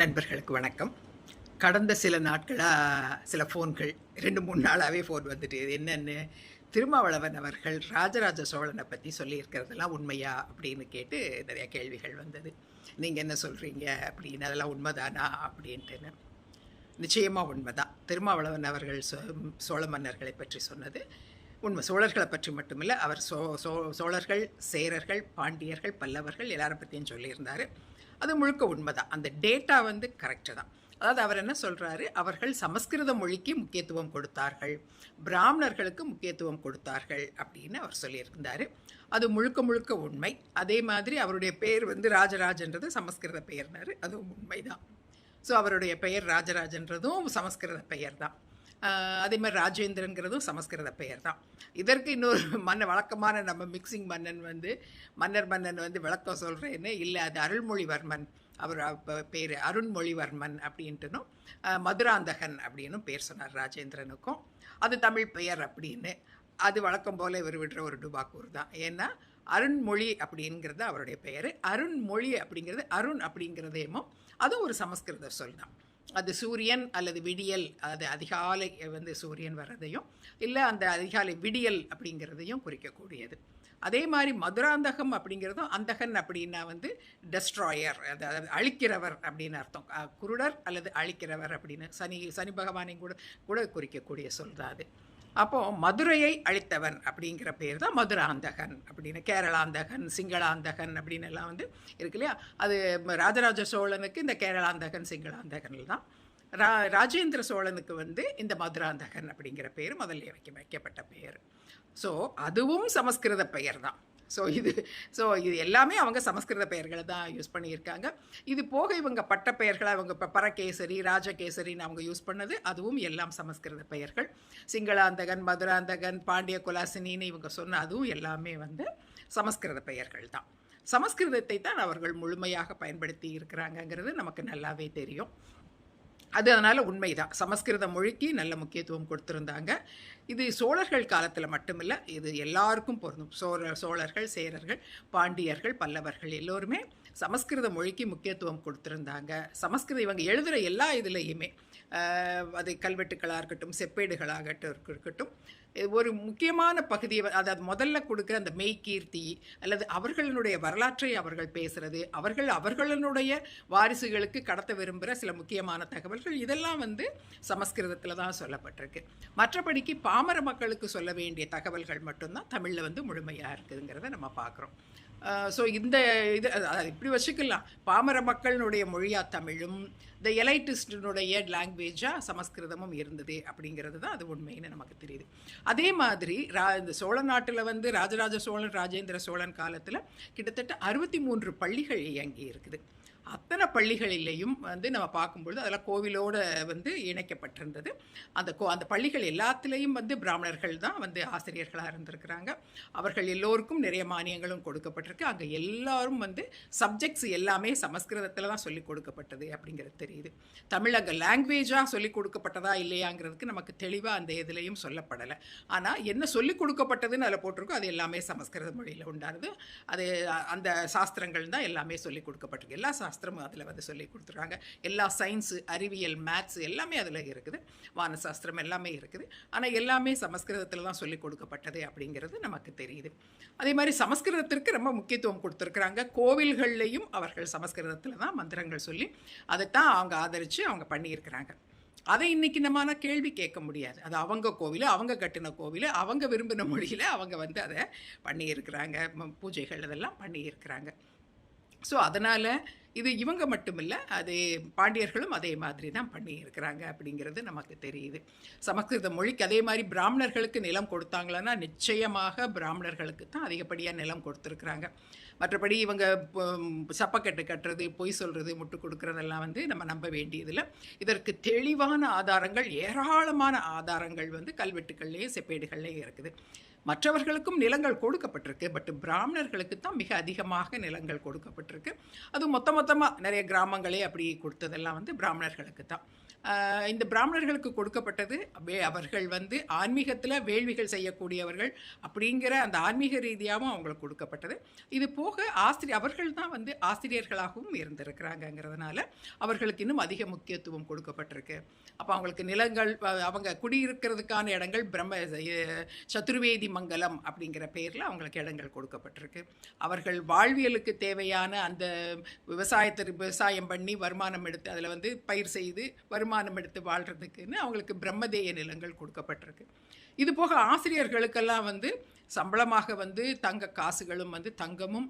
நண்பர்களுக்கு வணக்கம். கடந்த சில நாட்களாக சில ஃபோன்கள் ரெண்டு மூணு நாளாகவே ஃபோன் வந்துட்டு என்னென்னு திருமாவளவன் அவர்கள் ராஜராஜ சோழனை பற்றி சொல்லியிருக்கிறதெல்லாம் உண்மையா அப்படின்னு கேட்டு நிறையா கேள்விகள் வந்தது. நீங்கள் என்ன சொல்கிறீங்க அப்படின்னு அதெல்லாம் உண்மைதானா அப்படின்ட்டுன்னு. நிச்சயமாக உண்மைதான். திருமாவளவன் அவர்கள் சோ சோழ மன்னர்களை பற்றி சொன்னது. உண்மை. சோழர்களை பற்றி மட்டுமில்லை அவர் சோ சோ சோழர்கள் சேரர்கள் பாண்டியர்கள் பல்லவர்கள் எல்லாரை பற்றியும் சொல்லியிருந்தார். அது முழுக்க உண்மைதான். அந்த டேட்டா வந்து கரெக்டு தான். அதாவது அவர் என்ன சொல்கிறாரு அவர்கள் சமஸ்கிருத மொழிக்கு முக்கியத்துவம் கொடுத்தார்கள். பிராமணர்களுக்கு முக்கியத்துவம் கொடுத்தார்கள் அப்படின்னு அவர் சொல்லியிருந்தார். அது முழுக்க முழுக்க உண்மை. அதே மாதிரி அவருடைய பெயர் வந்து ராஜராஜன்றது சமஸ்கிருத பெயர்னாரு. அதுவும் உண்மைதான். ஸோ அவருடைய பெயர் ராஜராஜன்றதும் சமஸ்கிருத பெயர் தான் அதே மாதிரி ராஜேந்திரங்கிறதும் சமஸ்கிருத பெயர் தான் இதற்கு இன்னொரு மன்ன வழக்கமான நம்ம மிக்சிங் மன்னன் வந்து மன்னர் மன்னன் வந்து விளக்கம் சொல்கிறேன்னு இல்லை அது அருள்மொழிவர்மன். அவர் பேர் அருண்மொழிவர்மன் அப்படின்ட்டுனும் மதுராந்தகன் அப்படின்னும் பேர் சொன்னார் ராஜேந்திரனுக்கும். அது தமிழ் பெயர் அப்படின்னு. அது வழக்கம் போல் இவர் விடுற ஒரு டுபாக்கூர் தான். ஏன்னா அருண்மொழி அப்படிங்கிறது அவருடைய பெயர். அருண்மொழி அப்படிங்கிறது அருண் அப்படிங்கிறதேமோ அதுவும் ஒரு சமஸ்கிருத சொல் தான். அது சூரியன் அல்லது விடியல் அது அதிகாலை வந்து சூரியன் வர்றதையும் இல்லை அந்த அதிகாலை விடியல் அப்படிங்கிறதையும் குறிக்கக்கூடியது. அதே மாதிரி மதுராந்தகம் அப்படிங்கிறதும் அந்தகன் அப்படின்னா வந்து டெஸ்ட்ராயர் அதாவது அழிக்கிறவர் அப்படின்னு அர்த்தம். குருடர் அல்லது அழிக்கிறவர் அப்படின்னு சனி சனி பகவானையும் கூட கூட குறிக்கக்கூடிய சொல் தான் அது. அப்போது மதுரையை அழித்தவன் அப்படிங்கிற பேர் தான் மதுராந்தகன் அப்படின்னு. கேரளாந்தகன் சிங்களாந்தகன் அப்படின்னு எல்லாம் வந்து இருக்கு இல்லையா? அது ராஜராஜ சோழனுக்கு இந்த கேரளாந்தகன் சிங்களாந்தகன் தான். ரா ராஜேந்திர சோழனுக்கு வந்து இந்த மதுராந்தகன் அப்படிங்கிற பேர் முதல்ல வைக்க வைக்கப்பட்ட பெயர் ஸோ அதுவும் சமஸ்கிருத பெயர் தான் ஸோ இது ஸோ இது எல்லாமே அவங்க சமஸ்கிருத பெயர்களை தான் யூஸ் பண்ணியிருக்காங்க. இது போக இவங்க பட்ட பெயர்களை அவங்க இப்போ பரகேசரி ராஜகேசரின்னு அவங்க யூஸ் பண்ணது அதுவும் எல்லாம் சமஸ்கிருத பெயர்கள். சிங்களாந்தகன் மதுராந்தகன் பாண்டிய குலாசினின்னு இவங்க சொன்ன அதுவும் எல்லாமே வந்து சமஸ்கிருத பெயர்கள் தான். சமஸ்கிருதத்தை தான் அவர்கள் முழுமையாக பயன்படுத்தி இருக்கிறாங்கங்கிறது நமக்கு நல்லாவே தெரியும். அது அதனால் உண்மைதான். சமஸ்கிருத மொழிக்கு நல்ல முக்கியத்துவம் கொடுத்துருந்தாங்க. இது சோழர்கள் காலத்தில் மட்டுமில்லை இது எல்லாருக்கும் பொருந்தும். சோழ சோழர்கள் சேரர்கள் பாண்டியர்கள் பல்லவர்கள் எல்லோருமே சமஸ்கிருத மொழிக்கு முக்கியத்துவம் கொடுத்துருந்தாங்க. சமஸ்கிருதம் இவங்க எழுதுகிற எல்லா இதுலேயுமே அது கல்வெட்டுக்களாக இருக்கட்டும் செப்பேடுகளாகட்டும் இருக்கட்டும் ஒரு முக்கியமான பகுதியை அதாவது முதல்ல கொடுக்குற அந்த மெய்கீர்த்தி அல்லது அவர்களுடைய வரலாற்றை அவர்கள் பேசுறது அவர்கள் அவர்களுடைய வாரிசுகளுக்கு கடத்த விரும்புகிற சில முக்கியமான தகவல்கள் இதெல்லாம் வந்து சமஸ்கிருதத்தில் தான் சொல்லப்பட்டிருக்கு. மற்றபடிக்கு பாமர மக்களுக்கு சொல்ல வேண்டிய தகவல்கள் மட்டும்தான் தமிழில் வந்து முழுமையாக இருக்குதுங்கிறத நம்ம பார்க்குறோம். ஸோ இந்த இது அது இப்படி வச்சுக்கலாம். பாமர மக்களினுடைய மொழியாக தமிழும் இந்த எலைட்டிஸ்டினுடைய லாங்குவேஜாக சமஸ்கிருதமும் இருந்தது அப்படிங்கிறது தான் அது உண்மைன்னு நமக்கு தெரியுது. அதே மாதிரி ரா இந்த சோழ நாட்டில் வந்து ராஜராஜ சோழன் ராஜேந்திர சோழன் காலத்தில் கிட்டத்தட்ட அறுபத்தி மூன்று பள்ளிகள் இயங்கி இருக்குது. அத்தனை பள்ளிகளிலேயும் வந்து நம்ம பார்க்கும்பொழுது அதெல்லாம் கோவிலோடு வந்து இணைக்கப்பட்டிருந்தது. அந்த கோ அந்த பள்ளிகள் எல்லாத்துலேயும் வந்து பிராமணர்கள் தான் வந்து ஆசிரியர்களாக இருந்திருக்கிறாங்க. அவர்கள் எல்லோருக்கும் நிறைய மானியங்களும் கொடுக்கப்பட்டிருக்கு. அங்கே எல்லாரும் வந்து சப்ஜெக்ட்ஸ் எல்லாமே சமஸ்கிருதத்தில் தான் சொல்லிக் கொடுக்கப்பட்டது அப்படிங்கிறது தெரியுது. தமிழ் அங்கே லாங்குவேஜாக சொல்லிக் கொடுக்கப்பட்டதா இல்லையாங்கிறதுக்கு நமக்கு தெளிவாக அந்த இதுலேயும் சொல்லப்படலை. ஆனால் என்ன சொல்லிக் கொடுக்கப்பட்டதுன்னு அதில் போட்டிருக்கோ அது எல்லாமே சமஸ்கிருத மொழியில் உண்டானது. அது அந்த சாஸ்திரங்கள் தான் எல்லாமே சொல்லிக் கொடுக்கப்பட்டிருக்கு. எல்லா சாஸ்திரம் சாஸ்திரமும் அதில் வந்து சொல்லி கொடுத்துருக்காங்க. எல்லா சயின்ஸு அறிவியல் மேத்ஸ் எல்லாமே அதில் இருக்குது. வானசாஸ்திரம் எல்லாமே இருக்குது. ஆனால் எல்லாமே சமஸ்கிருதத்தில் தான் சொல்லிக் கொடுக்கப்பட்டது அப்படிங்கிறது நமக்கு தெரியுது. அதே மாதிரி சமஸ்கிருதத்திற்கு ரொம்ப முக்கியத்துவம் கொடுத்துருக்குறாங்க. கோவில்கள்லையும் அவர்கள் சமஸ்கிருதத்தில் தான் மந்திரங்கள் சொல்லி அதைத்தான் அவங்க ஆதரித்து அவங்க பண்ணியிருக்கிறாங்க. அதை இன்னைக்கு நம்மளால கேள்வி கேட்க முடியாது. அது அவங்க கோவில் அவங்க கட்டின கோவில் அவங்க விரும்பின மொழியில் அவங்க வந்து அதை பண்ணியிருக்கிறாங்க. பூஜைகள் இதெல்லாம் பண்ணியிருக்கிறாங்க. ஸோ அதனால் இது இவங்க மட்டும் இல்லை பாண்டியர்களும் அதே மாதிரி தான் பண்ணியிருக்கிறாங்க அப்படிங்கிறது நமக்கு தெரியுது. சமஸ்கிருத மொழிக்கு அதே மாதிரி பிராமணர்களுக்கு நிலம் கொடுத்தாங்களான்னா நிச்சயமாக பிராமணர்களுக்கு தான் அதிகப்படியாக நிலம் கொடுத்துருக்குறாங்க. மற்றபடி இவங்க சப்பக்கட்டு கட்டுறது பொய் சொல்கிறது முட்டு கொடுக்குறதெல்லாம் வந்து நம்ம நம்ப வேண்டியதில்லை. இதற்கு தெளிவான ஆதாரங்கள் ஏராளமான ஆதாரங்கள் வந்து கல்வெட்டுகள்லேயும் செப்பேடுகள்லேயும் இருக்குது. மற்றவர்களுக்கும் நிலங்கள் கொடுக்கப்பட்டிருக்கு பட் பிராமணர்களுக்கு தான் மிக அதிகமாக நிலங்கள் கொடுக்கப்பட்டிருக்கு. அது மொத்த மொத்தமாக நிறைய கிராமங்களே அப்படி கொடுத்ததெல்லாம் வந்து பிராமணர்களுக்கு தான். இந்த பிராமணர்களுக்கு கொடுக்கப்பட்டது வே- அவர்கள் வந்து ஆன்மீகத்தில் வேள்விகள் செய்யக்கூடியவர்கள் அப்படிங்கிற அந்த ஆன்மீக ரீதியாகவும் அவங்களுக்கு கொடுக்கப்பட்டது. இது போக ஆசிரியர் அவர்கள் தான் வந்து ஆசிரியர்களாகவும் இருந்திருக்கிறாங்கங்கிறதுனால அவர்களுக்கு இன்னும் அதிக முக்கியத்துவம் கொடுக்கப்பட்டிருக்கு. அப்போ அவங்களுக்கு நிலங்கள் அவங்க குடியிருக்கிறதுக்கான இடங்கள் பிரம்ம அஹ் சதுர்வேதி மங்கலம் அப்படிங்கிற பேரில் அவங்களுக்கு இடங்கள் கொடுக்கப்பட்டிருக்கு. அவர்கள் வாழ்வியலுக்கு தேவையான அந்த விவசாயத்தை விவசாயம் பண்ணி வருமானம் எடுத்து அதில் வந்து பயிர் செய்து வருமானம் எடுத்து வாழ்கிறதுக்குன்னு அவங்களுக்கு பிரம்மதேய நிலங்கள் கொடுக்கப்பட்டிருக்கு. இது போக ஆசிரியர்களுக்கெல்லாம் வந்து சம்பளமாக வந்து தங்க காசுகளும் வந்து தங்கமும்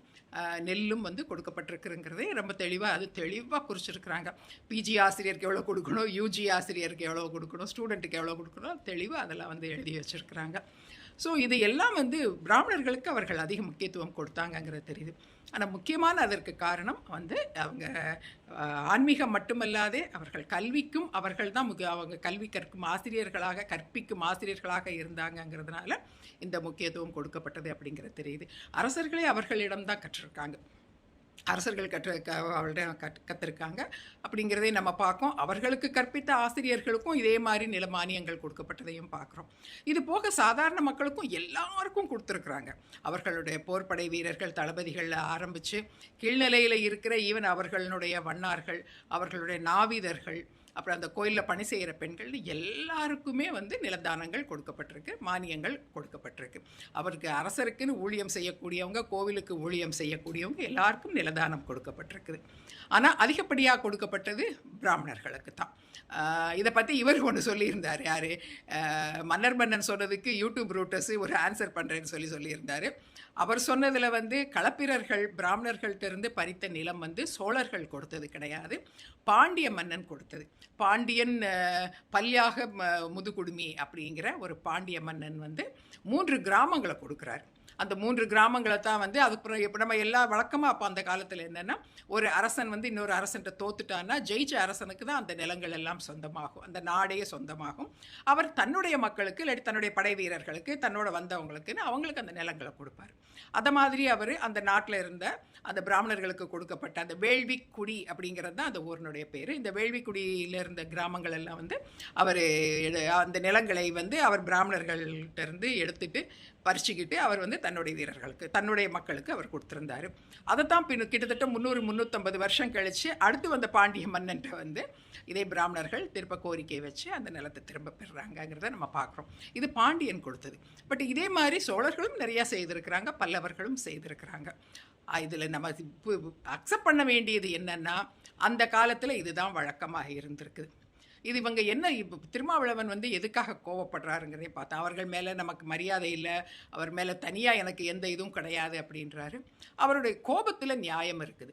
நெல்லும் வந்து கொடுக்கப்பட்டிருக்குங்கிறதே ரொம்ப தெளிவாக அது தெளிவாக குறிச்சிருக்கிறாங்க. பிஜி ஆசிரியருக்கு எவ்வளோ கொடுக்கணும்? யூஜி ஆசிரியருக்கு எவ்வளோ கொடுக்கணும்? ஸ்டூடெண்ட்டுக்கு எவ்வளோ கொடுக்கணும்? தெளிவாக அதெல்லாம் வந்து எழுதி வச்சுருக்கிறாங்க. ஸோ இது எல்லாம் வந்து பிராமணர்களுக்கு அவர்கள் அதிக முக்கியத்துவம் கொடுத்தாங்கங்கிறது தெரியுது. ஆனால் முக்கியமான அதற்கு காரணம் வந்து அவங்க ஆன்மீகம் மட்டுமல்லாதே அவர்கள் கல்விக்கும் அவர்கள் தான் முக்கிய அவங்க கல்வி கற்கும் ஆசிரியர்களாக கற்பிக்கும் ஆசிரியர்களாக இருந்தாங்கங்கிறதுனால இந்த முக்கியத்துவம் கொடுக்கப்பட்டது அப்படிங்கிறது தெரியுது. அரசர்களே அவர்களிடம் தான் கற்றிருக்காங்க. அரசர்கள் கற்று க அவர்களிடம் கற் கற்றுருக்காங்க அப்படிங்கிறதை நம்ம பார்க்கோம். அவர்களுக்கு கற்பித்த ஆசிரியர்களுக்கும் இதே மாதிரி நில மானியங்கள் கொடுக்கப்பட்டதையும் பார்க்குறோம். இது போக சாதாரண மக்களுக்கும் எல்லாருக்கும் கொடுத்துருக்குறாங்க. அவர்களுடைய போர்ப்படை வீரர்கள் தளபதிகளில் ஆரம்பித்து கீழ்நிலையில் இருக்கிற ஈவன் அவர்களுடைய வண்ணார்கள் அவர்களுடைய நாவிதர்கள் அப்புறம் அந்த கோயிலில் பணி செய்கிற பெண்கள் எல்லாருக்குமே வந்து நிலதானங்கள் கொடுக்கப்பட்டிருக்கு மானியங்கள் கொடுக்கப்பட்டிருக்கு. அவருக்கு அரசருக்குன்னு ஊழியம் செய்யக்கூடியவங்க கோவிலுக்கு ஊழியம் செய்யக்கூடியவங்க எல்லாருக்கும் தானம் கொடுக்கப்பட்டிருக்குது. ஆனால் அதிகப்படியாக கொடுக்கப்பட்டது பிராமணர்களுக்கு தான் இதை பற்றி இவர் ஒன்று சொல்லியிருந்தார் யார்? மன்னர் மன்னன் சொன்னதுக்கு யூடியூப் ரூட்டர்ஸு ஒரு ஆன்சர் பண்ணுறேன்னு சொல்லி சொல்லியிருந்தார். அவர் சொன்னதில் வந்து களப்பிரர்கள் பிராமணர்கள்ட்ட இருந்து பறித்த நிலம் வந்து சோழர்கள் கொடுத்தது கிடையாது பாண்டிய மன்னன் கொடுத்தது. பாண்டியன் பல்யாக ம- முதுகுடுமி அப்படிங்கிற ஒரு பாண்டிய மன்னன் வந்து மூன்று கிராமங்களை கொடுக்குறாரு. அந்த மூன்று கிராமங்களை தான் வந்து அதுக்கப்புறம் இப்போ நம்ம எல்லா வழக்கமாக அப்போ அந்த காலத்தில் என்னென்னா ஒரு அரசன் வந்து இன்னொரு அரசன்ட்ட தோத்துட்டான்னா ஜெயிச்ச அரசனுக்கு தான் அந்த நிலங்கள் எல்லாம் சொந்தமாகும். அந்த நாடே சொந்தமாகும். அவர் தன்னுடைய மக்களுக்கு இல்லாட்டி தன்னுடைய படை வீரர்களுக்கு தன்னோட வந்தவங்களுக்குன்னு அவங்களுக்கு அந்த நிலங்களை கொடுப்பார். அதை மாதிரி அவர் அந்த நாட்டில் இருந்த அந்த பிராமணர்களுக்கு கொடுக்கப்பட்ட அந்த வேள்விக்குடி அப்படிங்கிறது தான் அந்த ஊரினுடைய பேர். இந்த வேள்விக்குடியில் இருந்த கிராமங்கள் எல்லாம் வந்து அவர் அந்த நிலங்களை வந்து அவர் பிராமணர்கள்ட்ட இருந்து எடுத்துட்டு பறிச்சுக்கிட்டு அவர் வந்து தன்னுடைய வீரர்களுக்கு தன்னுடைய மக்களுக்கு அவர் கொடுத்துருந்தாரு. அதை தான் பின் கிட்டத்தட்ட முந்நூறு முந்நூற்றம்பது வருஷம் கழித்து அடுத்து வந்த பாண்டிய மன்னன்ட்ட வந்து இதே பிராமணர்கள் திரும்ப கோரிக்கை வச்சு அந்த நிலத்தை திரும்ப பெறுறாங்கங்கிறத நம்ம பார்க்குறோம். இது பாண்டியன் கொடுத்தது. பட் இதே மாதிரி சோழர்களும் நிறையா செய்திருக்கிறாங்க பல்லவர்களும் செய்திருக்கிறாங்க. இதில் நம்ம அக்செப்ட் பண்ண வேண்டியது என்னென்னா அந்த காலத்தில் இதுதான் வழக்கமாக இருந்திருக்குது. இது இவங்க என்ன இப்போ திருமாவளவன் வந்து எதுக்காக கோவப்படுறாருங்கிறதே பார்த்தா அவர்கள் மேலே நமக்கு மரியாதை இல்லை அவர் மேலே தனியாக எனக்கு எந்த இதுவும் கிடையாது அப்படின்றாரு. அவருடைய கோபத்தில் நியாயம் இருக்குது.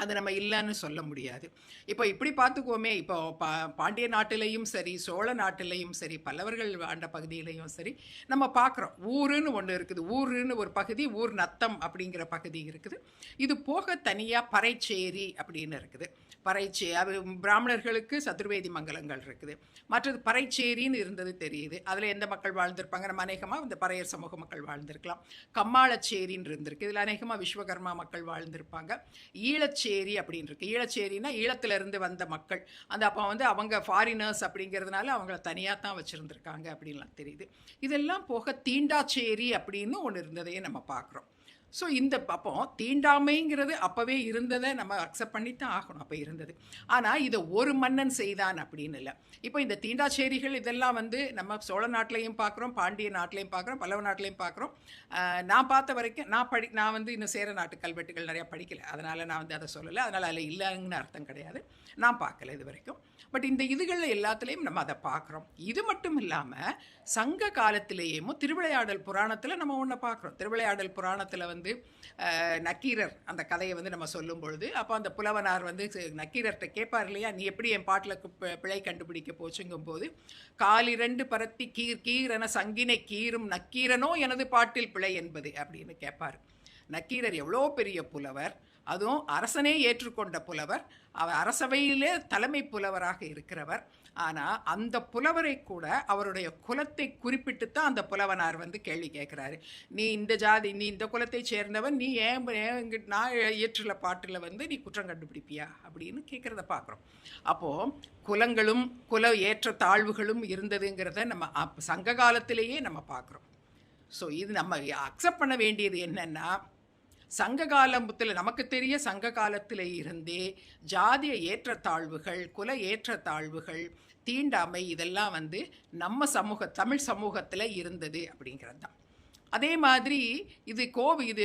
அது நம்ம இல்லைன்னு சொல்ல முடியாது. இப்போ இப்படி பார்த்துக்குவோமே இப்போ பா பாண்டிய நாட்டிலையும் சரி சோழ நாட்டிலையும் சரி பல்லவர்கள் ஆண்ட பகுதியிலையும் சரி நம்ம பார்க்குறோம். ஊருன்னு ஒன்று இருக்குது. ஊருன்னு ஒரு பகுதி ஊர் நத்தம் அப்படிங்கிற பகுதி இருக்குது. இது போக தனியாக பறைச்சேரி அப்படின்னு இருக்குது. பறைச்சே அது பிராமணர்களுக்கு சதுர்வேதி மங்கலங்கள் இருக்குது. மற்றது பறைச்சேரின்னு இருந்தது தெரியுது. அதில் எந்த மக்கள் வாழ்ந்திருப்பாங்க? நம்ம அநேகமாக இந்த பறையர் சமூக மக்கள் வாழ்ந்திருக்கலாம். கம்மாளச்சேரின்னு இருந்திருக்கு. இதில் அநேகமாக விஸ்வகர்மா மக்கள் வாழ்ந்திருப்பாங்க. ஈழச்சேரி அப்படின்னு இருக்கு ஈழச்சேரினா ஈழத்திலிருந்து வந்த மக்கள். அந்த அப்போ வந்து அவங்க ஃபாரினர்ஸ் அப்படிங்கிறதுனால அவங்கள தனியாக தான் வச்சுருந்துருக்காங்க அப்படின்லாம் தெரியுது. இதெல்லாம் போக தீண்டாச்சேரி அப்படின்னு ஒன்று இருந்ததையே நம்ம பார்க்குறோம் ஸோ இந்த அப்போ தீண்டாமைங்கிறது அப்போவே இருந்ததை நம்ம அக்செப்ட் பண்ணி தான் ஆகணும் அப்போ இருந்தது. ஆனால் இதை ஒரு மன்னன் செய்தான் அப்படின்னு இல்லை. இப்போ இந்த தீண்டாச்சேரிகள் இதெல்லாம் வந்து நம்ம சோழ நாட்டிலையும் பார்க்குறோம் பாண்டிய நாட்டிலையும் பார்க்குறோம் பல்லவ நாட்டிலையும் பார்க்குறோம். நான் பார்த்த வரைக்கும் நான் படி நான் வந்து இன்னும் சேர நாட்டு கல்வெட்டுகள் நிறையா படிக்கலை. அதனால் நான் வந்து அதை சொல்லலை. அதனால் அதில் இல்லைங்கன்னு அர்த்தம் கிடையாது. நான் பார்க்கல இது வரைக்கும். பட் இந்த இதுகளில் எல்லாத்துலேயும் நம்ம அதை பார்க்குறோம். இது மட்டும் இல்லாமல் சங்க காலத்திலேயும் திருவிளையாடல் புராணத்தில் நம்ம ஒன்று பார்க்குறோம். திருவிளையாடல் புராணத்தில் வந்து வந்து நக்கீரர் அந்த கதையை வந்து நம்ம சொல்லும் பொழுது அப்போ அந்த புலவனார் வந்து நக்கீரர்கிட்ட கேட்பார் இல்லையா நீ எப்படி என் பாட்டில் பிழை கண்டுபிடிக்க போச்சுங்கும் போது காலிரண்டு பரத்தி கீர் கீரன சங்கினை கீரும் நக்கீரனோ எனது பாட்டில் பிழை என்பது அப்படின்னு கேட்பார். நக்கீரர் எவ்வளோ பெரிய புலவர் அதுவும் அரசனே ஏற்றுக்கொண்ட புலவர் அவர் அரசவையிலே தலைமை புலவராக இருக்கிறவர் ஆனால் அந்த புலவரை கூட அவருடைய குலத்தை குறிப்பிட்டு தான் அந்த புலவனார் வந்து கேள்வி கேட்குறாரு நீ இந்த ஜாதி நீ இந்த குலத்தை சேர்ந்தவன் நீ ஏன் ஏன் நான் இயற்றுள்ள பாட்டில் வந்து நீ குற்றம் கண்டுபிடிப்பியா? அப்படின்னு கேட்குறத பார்க்குறோம் அப்போது குலங்களும் குல ஏற்ற தாழ்வுகளும் இருந்ததுங்கிறத நம்ம அப் சங்க காலத்திலேயே நம்ம பார்க்குறோம் ஸோ இது நம்ம அக்செப்ட் பண்ண வேண்டியது என்னென்னா சங்க காலத்தில் நமக்கு தெரிய சங்க காலத்தில் இருந்தே ஜாதிய ஏற்றத்தாழ்வுகள் குல ஏற்றத்தாழ்வுகள் தீண்டாமை இதெல்லாம் வந்து நம்ம சமூக தமிழ் சமூகத்தில் இருந்தது அப்படிங்கிறது தான் அதே மாதிரி இது கோவி இது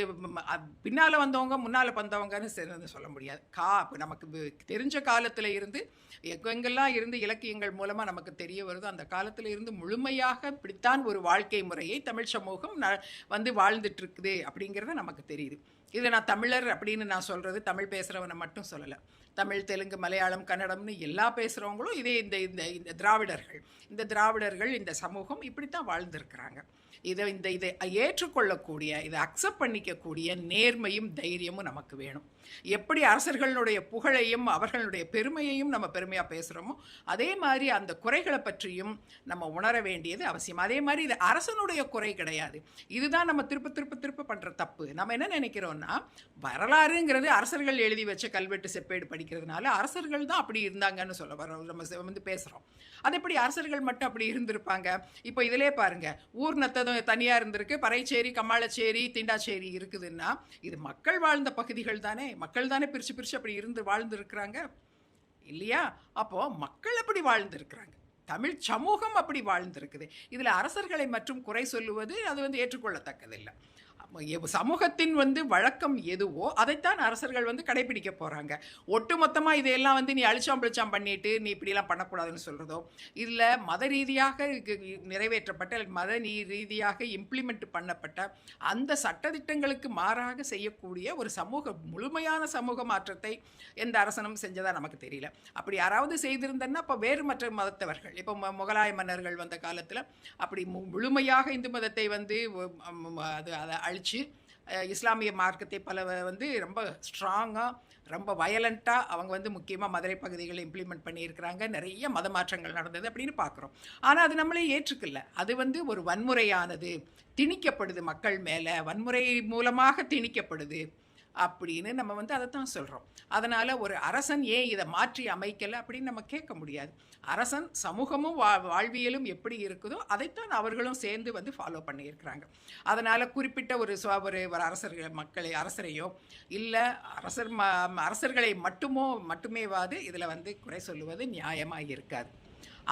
பின்னால் வந்தவங்க முன்னால் வந்தவங்கன்னு சேர்ந்து சொல்ல முடியாது. கா நமக்கு தெரிஞ்ச காலத்தில் இருந்து எங்கெங்கெல்லாம் இருந்து இலக்கியங்கள் மூலமாக நமக்கு தெரிய வருதோ அந்த காலத்தில் இருந்து முழுமையாக இப்படித்தான் ஒரு வாழ்க்கை முறையை தமிழ் சமூகம் ந- வந்து வாழ்ந்துட்டுருக்குது அப்படிங்கிறத அப்படிங்கிறது நமக்கு தெரியுது. இது நான் தமிழர் அப்படின்னு நான் சொல்கிறது தமிழ் பேசுகிறவனை மட்டும் சொல்லலை. தமிழ் தெலுங்கு மலையாளம் கன்னடம்னு எல்லா பேசுகிறவங்களும் இதே இந்த இந்த இந்த திராவிடர்கள். இந்த திராவிடர்கள் இந்த சமூகம் இப்படித்தான் வாழ்ந்துருக்கிறாங்க. இதை இந்த இதை ஏற்றுக்கொள்ளக்கூடிய இதை அக்செப்ட் பண்ணிக்கக்கூடிய நேர்மையும் தைரியமும் நமக்கு வேணும். எப்படி அரசர்களுடைய புகழையும் அவர்களுடைய பெருமையையும் நம்ம பெருமையாக பேசுகிறோமோ அதே மாதிரி அந்த குறைகளை பற்றியும் நம்ம உணர வேண்டியது அவசியம். அதே மாதிரி இது அரசனுடைய குறை கிடையாது. இதுதான் நம்ம திருப்ப திருப்ப திருப்ப பண்ணுற தப்பு. நம்ம என்ன நினைக்கிறோம்னா வரலாறுங்கிறது அரசர்கள் எழுதி வச்ச கல்வெட்டு செப்பேடு படிக்கிறதுனால அரசர்கள் தான் அப்படி இருந்தாங்கன்னு சொல்ல வர நம்ம வந்து பேசுகிறோம் அது எப்படி அரசர்கள் மட்டும் அப்படி இருந்திருப்பாங்க? இப்போ இதிலே பாருங்கள் ஊர் நத்தது தனியாக இருந்திருக்கு. பறைச்சேரி கம்மாளச்சேரி திண்டாச்சேரி இருக்குதுன்னா இது மக்கள் வாழ்ந்த பகுதிகள் தானே. மக்கள் தானே பிரித்து பிரித்து அப்படி இருந்து வாழ்ந்துருக்குறாங்க. இல்லையா? அப்போ மக்கள் அப்படி வாழ்ந்துருக்குறாங்க. தமிழ் சமூகம் அப்படி வாழ்ந்திருக்குது. இதில் அரசர்களை மற்றும் குறை சொல்லுவது அது வந்து ஏற்றுக்கொள்ளத்தக்கதில்லை. சமூகத்தின் வந்து வழக்கம் எதுவோ அதைத்தான் அரசர்கள் வந்து கடைபிடிக்க போகிறாங்க ஒட்டுமொத்தமாக இதையெல்லாம் வந்து நீ அழிச்சாம் பிழிச்சாம் பண்ணிட்டு நீ இப்படிலாம் பண்ணக்கூடாதுன்னு சொல்கிறதோ இதில் மத ரீதியாக நிறைவேற்றப்பட்ட மத நீ ரீதியாக இம்ப்ளிமெண்ட் பண்ணப்பட்ட அந்த சட்டத்திட்டங்களுக்கு மாறாக செய்யக்கூடிய ஒரு சமூக முழுமையான சமூக மாற்றத்தை எந்த அரசனும் செஞ்சதாக நமக்கு தெரியல. அப்படி யாராவது செய்திருந்தன்னா அப்போ வேறு மற்ற மதத்தவர்கள் இப்போ முகலாய மன்னர்கள் வந்த காலத்தில் அப்படி மு- முழுமையாக இந்து மதத்தை வந்து அது அதை அழித்து இஸ்லாமிய மார்க்கத்தை பல வந்து ரொம்ப ஸ்ட்ராங்காக ரொம்ப வயலண்ட்டாக அவங்க வந்து முக்கியமாக மதுரை பகுதிகளை இம்ப்ளிமெண்ட் பண்ணியிருக்கிறாங்க. நிறைய மத மாற்றங்கள் நடந்தது அப்படின்னு பார்க்குறோம். ஆனால் அது நம்மளே ஏற்றுக்கல. அது வந்து ஒரு வன்முறையானது திணிக்கப்படுது மக்கள் மேலே. வன்முறை மூலமாக திணிக்கப்படுது. அப்படின்னு நம்ம வந்து அதை தான் சொல்கிறோம் அதனால் ஒரு அரசன் ஏன் இதை மாற்றி அமைக்கலை அப்படின்னு நம்ம கேட்க முடியாது. அரசன் சமூகமும் வா வாழ்வியலும் எப்படி இருக்குதோ அதைத்தான் அவர்களும் சேர்ந்து வந்து ஃபாலோ பண்ணியிருக்கிறாங்க. அதனால் குறிப்பிட்ட ஒரு ஒரு ஒரு அரசர்கள் மக்களை அரசரையோ இல்லை அரசர் ம அரசர்களை மட்டுமோ மட்டுமேவாது இதில் வந்து குறை சொல்லுவது நியாயமாக இருக்காது.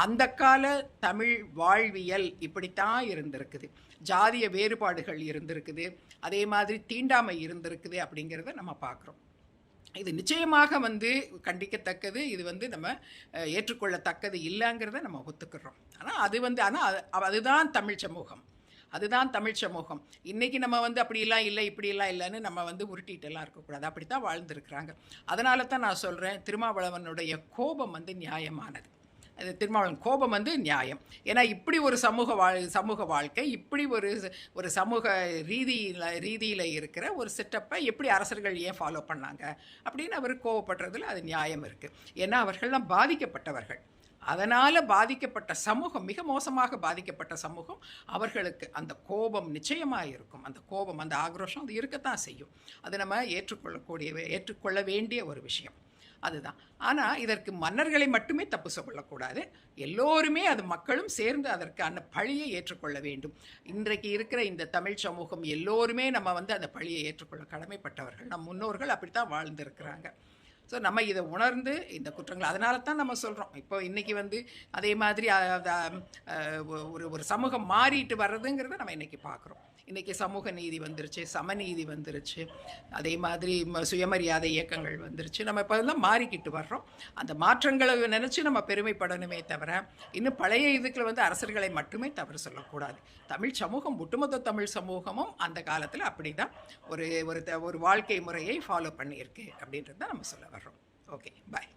அந்த கால தமிழ் வாழ்வியல் இப்படித்தான் இருந்திருக்குது. ஜாதிய வேறுபாடுகள் இருந்திருக்குது. அதே மாதிரி தீண்டாமை இருந்திருக்குது அப்படிங்கிறத நம்ம பார்க்குறோம். இது நிச்சயமாக வந்து கண்டிக்கத்தக்கது இது வந்து நம்ம ஏற்றுக்கொள்ளத்தக்கது இல்லைங்கிறத நம்ம ஒத்துக்கிறோம். ஆனால் அது வந்து ஆனால் அதுதான் தமிழ் சமூகம். அதுதான் தமிழ் சமூகம். இன்றைக்கி நம்ம வந்து அப்படிலாம் இல்லை இப்படியெல்லாம் இல்லைன்னு நம்ம வந்து உருட்டிகிட்டெல்லாம் இருக்கக்கூடாது. அப்படி தான் வாழ்ந்துருக்குறாங்க. அதனால தான் நான் சொல்கிறேன் திருமாவளவனுடைய கோபம் வந்து நியாயமானது. திருமாவளவன் கோபம் வந்து நியாயம். ஏன்னா இப்படி ஒரு சமூக வாழ் சமூக வாழ்க்கை இப்படி ஒரு ஒரு சமூக ரீதியில் ரீதியில் இருக்கிற ஒரு செட்டப்பை எப்படி அரசர்கள் ஏன் ஃபாலோ பண்ணாங்க? அப்படின்னு அவர் கோவப்படுறதுல அது நியாயம் இருக்குது ஏன்னா அவர்கள்லாம் பாதிக்கப்பட்டவர்கள். அதனால் பாதிக்கப்பட்ட சமூகம் மிக மோசமாக பாதிக்கப்பட்ட சமூகம் அவர்களுக்கு அந்த கோபம் நிச்சயமாக இருக்கும். அந்த கோபம் அந்த ஆக்ரோஷம் அது இருக்கத்தான் செய்யும். அது நம்ம ஏற்றுக்கொள்ளக்கூடிய ஏற்றுக்கொள்ள வேண்டிய ஒரு விஷயம். அதுதான். ஆனால் இதற்கு மன்னர்களை மட்டுமே தப்பு சொல்லக்கூடாது. எல்லோருமே அது மக்களும் சேர்ந்து அதற்கான பழியை ஏற்றுக்கொள்ள வேண்டும். இன்றைக்கு இருக்கிற இந்த தமிழ் சமூகம் எல்லோருமே நம்ம வந்து அந்த பழியை ஏற்றுக்கொள்ள கடமைப்பட்டவர்கள். நம் முன்னோர்கள் அப்படித்தான் வாழ்ந்திருக்கிறாங்க. ஸோ நம்ம இதை உணர்ந்து இந்த குற்றங்கள் அதனால தான் நம்ம சொல்கிறோம் இப்போ இன்றைக்கி வந்து அதே மாதிரி ஒரு ஒரு சமூகம் மாறிட்டு வர்றதுங்கிறத நம்ம இன்றைக்கி பார்க்குறோம். இன்றைக்கி சமூக நீதி வந்துருச்சு சமநீதி வந்துருச்சு அதே மாதிரி சுயமரியாதை இயக்கங்கள் வந்துருச்சு. நம்ம இப்போ எல்லாம் மாறிக்கிட்டு வர்றோம். அந்த மாற்றங்களை நினச்சி நம்ம பெருமைப்படணுமே தவிர இன்னும் பழைய இதுக்குள்ள வந்து அரசர்களை மட்டுமே தவறு சொல்லக்கூடாது. தமிழ் சமூகம் ஒட்டுமொத்த தமிழ் சமூகமும் அந்த காலத்தில் அப்படி தான் ஒரு ஒரு ஒரு வாழ்க்கை முறையை ஃபாலோ பண்ணியிருக்கு அப்படின்றது தான் நம்ம சொல்ல வர்றோம் ஓகே பாய்